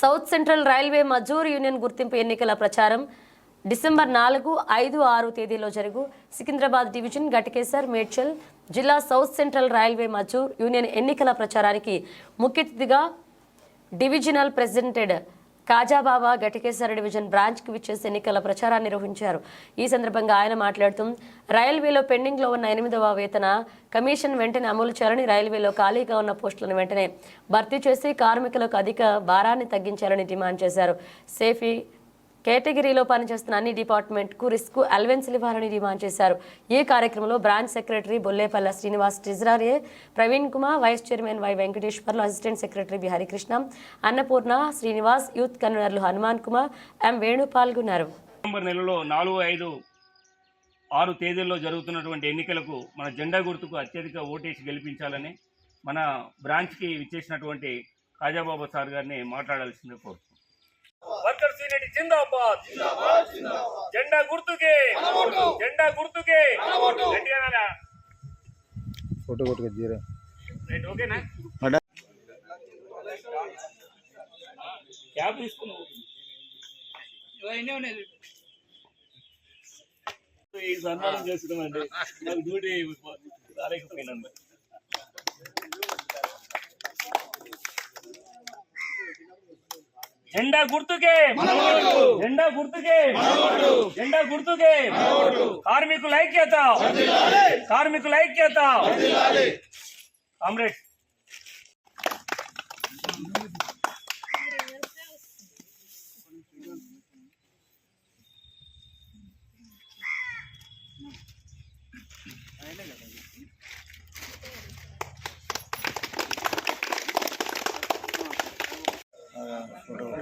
South Central Railway Mazdoor union గుర్తింపు ఎన్నికల ప్రచారం డిసెంబర్ నాలుగు ఐదు ఆరు తేదీలో జరుగు. సికింద్రాబాద్ డివిజన్ గటకేసర్ మేడ్చల్ జిల్లా South Central Railway Mazdoor union ఎన్నికల ప్రచారానికి ముఖ్య అతిథిగా డివిజనల్ ప్రెసిడెంటెడ్ కాజాబాబా ఘటకేశ్వర డివిజన్ బ్రాంచ్కి విచ్చేసి ఎన్నికల ప్రచారాన్ని నిర్వహించారు. ఈ సందర్భంగా ఆయన మాట్లాడుతూ రైల్వేలో పెండింగ్లో ఉన్న ఎనిమిదవ వేతన కమిషన్ వెంటనే అమలు చేయాలని రైల్వేలో ఖాళీగా ఉన్న పోస్టులను వెంటనే భర్తీ చేసి కార్మికులకు అధిక భారాన్ని తగ్గించాలని డిమాండ్ చేశారు. సేఫీ కేటగిరీలో పనిచేస్తున్న అన్ని డిపార్ట్మెంట్కు రిస్క్ అలవెన్స్లు ఇవ్వాలని డిమాండ్ చేశారు. ఈ కార్యక్రమంలో branch secretary Bollepalli Srinivas treasurer Praveen Kumar vice chairman Y Venkateswarlu assistant secretary Bihari Harikrishna Annapurna Srinivas youth కన్వీనర్లు హనుమాన్ కుమార్ ఎం వేణు పాల్గొన్నారు నవంబర్ నెలలో నాలుగు ఐదు ఆరు తేదీల్లో జరుగుతున్నటువంటి ఎన్నికలకు మన జెండా గుర్తుకు అత్యధిక ఓటేసి గెలిపించాలని మన బ్రాంచ్కి విచ్చేసినటువంటి కాజాబాబా సార్ గారిని మాట్లాడాల్సిందే కోరుతున్నాం. వర్కర్స్ యూనిట్ జిందాబాద్. జెండా గుర్తుకే. జెండా గుర్తుకే. ఫోటో కొట్టుకో జీరో. రైట్ ఓకేనా? అడా. క్యాబ్ తీసుకున్నావు ఈ సన్మానం చేస్తున్నామండి. నాకు డ్యూటీ రాలేకపోయినందు జెండా గుర్తుకే. జెండా గుర్తుకే. జెండా గుర్తుకే. కార్మికుల ఐక్యత కార్మికుల ఐక్యత కామ్రేడ్. ఫోటో ఫోటో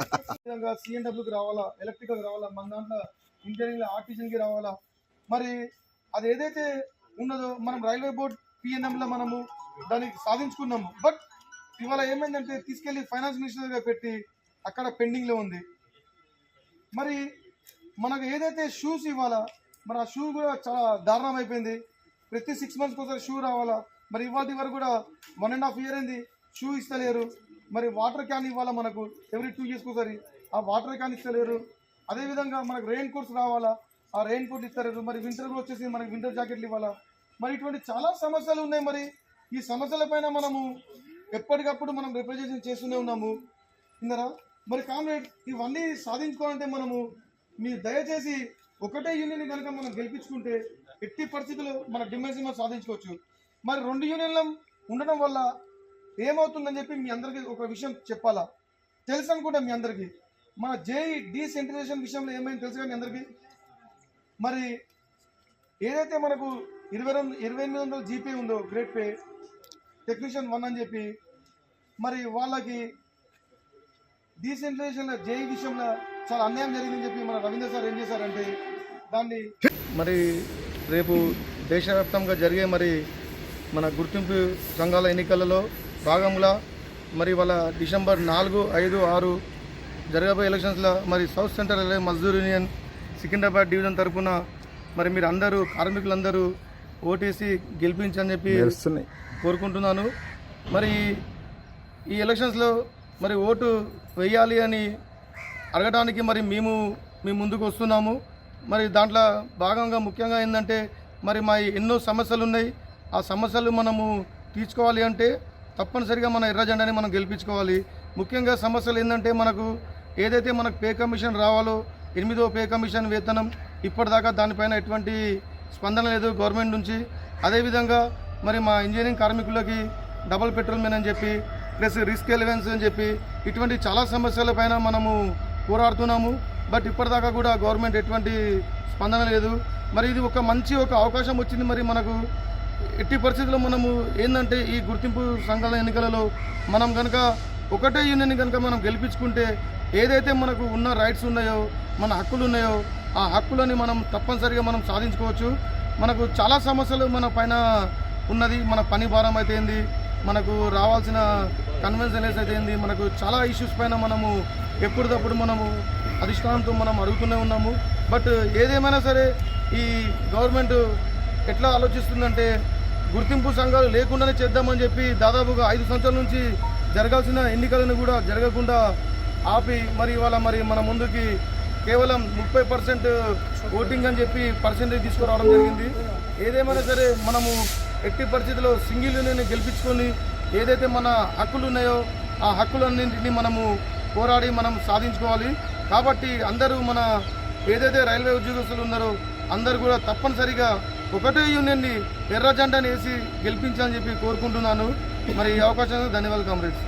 విధంగా సిఎన్డబ్ల్యూకి రావాలా? ఎలక్ట్రికల్కి రావాలా? మన దాంట్లో ఇంజనీరింగ్ ఆర్టిజన్కి రావాలా? మరి అది ఏదైతే ఉన్నదో మనం రైల్వే బోర్డ్ పిఎన్ఎంలో మనము దాన్ని సాధించుకున్నాము. బట్ ఇవాళ ఏమైందంటే తీసుకెళ్ళి ఫైనాన్స్ మినిస్టర్గా పెట్టి అక్కడ పెండింగ్లో ఉంది. మరి మనకు ఏదైతే షూస్ ఇవ్వాలా మరి ఆ షూ కూడా చాలా దారుణం అయిపోయింది. ప్రతి సిక్స్ మంత్స్కి ఒకసారి షూ రావాలా? మరి ఇవాళ వరకు కూడా వన్ అండ్ హాఫ్ ఇయర్ అయింది షూ ఇస్తలేరు. మరి వాటర్ క్యాన్ ఇవ్వాలా మనకు? ఎవ్రీ టూ ఇయర్స్కి ఒకసారి. ఆ వాటర్ క్యాన్ ఇస్తలేరు. అదేవిధంగా మనకు రెయిన్ కోట్స్ రావాలా? ఆ రెయిన్ కోట్ ఇస్తలేరు. మరి వింటర్ వచ్చేసి మనకి వింటర్ జాకెట్లు ఇవ్వాలా? మరి ఇటువంటి చాలా సమస్యలు ఉన్నాయి మరి. ఈ సమస్యలపైన మనము ఎప్పటికప్పుడు మనం రిప్రజెంటేషన్ చేస్తూనే ఉన్నాము. ఇందరా మరి కామ్రేడ్ ఇవన్నీ సాధించుకోవాలంటే మనము మీరు దయచేసి ఒకటే యూనియన్ కనుక మనం గెలిపించుకుంటే ఎట్టి పరిస్థితుల్లో మన డిమాండ్స్ మనం సాధించుకోవచ్చు. మరి రెండు యూనియన్లు ఉండడం వల్ల ఏమవుతుందని చెప్పి మీ అందరికీ ఒక విషయం చెప్పాలా? తెలుసు అనుకుంటా మీ అందరికీ. మన జేఈ డీసెంట్రలైజేషన్ విషయంలో ఏమైంది తెలుసుగా మీ అందరికీ? మరి ఏదైతే మనకు ఇరవై రెండు ఇరవై ఎనిమిది వందల జీపే ఉందో గ్రేట్ పే టెక్నీషియన్ వన్ అని చెప్పి మరి వాళ్ళకి డీసెంట్రలైజేషన్లో జేఈ విషయంలో చాలా అన్యాయం జరిగిందని చెప్పి మన రవీంద్ర సార్ ఏం చేశారంటే దాన్ని మరి రేపు దేశవ్యాప్తంగా జరిగే మరి మన గుర్తింపు సంఘాల ఎన్నికలలో భాగంగా మరి వాళ్ళ డిసెంబర్ నాలుగు ఐదు ఆరు జరగబోయే ఎలక్షన్స్లో మరి South Central Mazdoor union Secunderabad division తరఫున మరి మీరు అందరూ కార్మికులందరూ ఓటేసి గెలిపించని చెప్పి కోరుకుంటున్నాను. మరి ఈ ఎలక్షన్స్లో మరి ఓటు వేయాలి అని అడగడానికి మరి మేము మీ ముందుకు వస్తున్నాము. మరి దాంట్లో భాగంగా ముఖ్యంగా ఏంటంటే మరి మా ఎన్నో సమస్యలు ఉన్నాయి. ఆ సమస్యలు మనము తీర్చుకోవాలి అంటే తప్పనిసరిగా మన ఎర్ర జెండాని మనం గెలిపించుకోవాలి. ముఖ్యంగా సమస్యలు ఏంటంటే మనకు ఏదైతే మనకు పే కమిషన్ రావాలో ఎనిమిదో పే కమిషన్ వేతనం ఇప్పటిదాకా దానిపైన ఎటువంటి స్పందన లేదు గవర్నమెంట్ నుంచి. అదేవిధంగా మరి మా ఇంజనీరింగ్ కార్మికులకి డబల్ పెట్రోల్మెన్ అని చెప్పి ప్లస్ రిస్క్ ఎలివెన్స్ అని చెప్పి ఇటువంటి చాలా సమస్యలపైన మనము పోరాడుతున్నాము. బట్ ఇప్పటిదాకా కూడా గవర్నమెంట్ ఎటువంటి స్పందన లేదు. మరి ఇది ఒక మంచి ఒక అవకాశం వచ్చింది. మరి మనకు ఎట్టి పరిస్థితుల్లో మనము ఏంటంటే ఈ గుర్తింపు సంఘాల ఎన్నికలలో మనం కనుక ఒకటే యూనియన్ కనుక మనం గెలిపించుకుంటే ఏదైతే మనకు ఉన్న రైట్స్ ఉన్నాయో మన హక్కులు ఉన్నాయో ఆ హక్కులని మనం తప్పనిసరిగా మనం సాధించుకోవచ్చు. మనకు చాలా సమస్యలు మన పైన ఉన్నది. మన పని భారం అయితేంది మనకు రావాల్సిన కన్వెన్షన్స్ అయితే ఏంది? మనకు చాలా ఇష్యూస్ పైన మనము ఎప్పటికప్పుడు మనము అధిష్టానంతో మనం అడుగుతూనే ఉన్నాము. బట్ ఏదేమైనా సరే ఈ గవర్నమెంట్ ఎట్లా ఆలోచిస్తుందంటే గుర్తింపు సంఘాలు లేకుండానే చేద్దామని చెప్పి దాదాపుగా ఐదు సంవత్సరాల నుంచి జరగాల్సిన ఎన్నికలను కూడా జరగకుండా ఆపి మరి ఇవాళ మరి మన ముందుకి కేవలం ముప్పై పర్సెంట్ ఓటింగ్ అని చెప్పి పర్సెంటేజ్ తీసుకురావడం జరిగింది. ఏదేమైనా సరే మనము ఎట్టి పరిస్థితిలో సింగిల్ యూనియన్ గెలిపించుకొని ఏదైతే మన హక్కులు ఉన్నాయో ఆ హక్కులన్నింటినీ మనము పోరాడి మనం సాధించుకోవాలి. కాబట్టి అందరూ మన ఏదైతే రైల్వే ఉద్యోగస్తులు ఉన్నారో అందరూ కూడా తప్పనిసరిగా ఒకటే యూనియన్ని ఎర్ర జెండాని వేసి గెలిపించాలని చెప్పి కోరుకుంటున్నాను. మరి ఈ అవకాశం ధన్యవాదాలు కామ్రేడ్స్.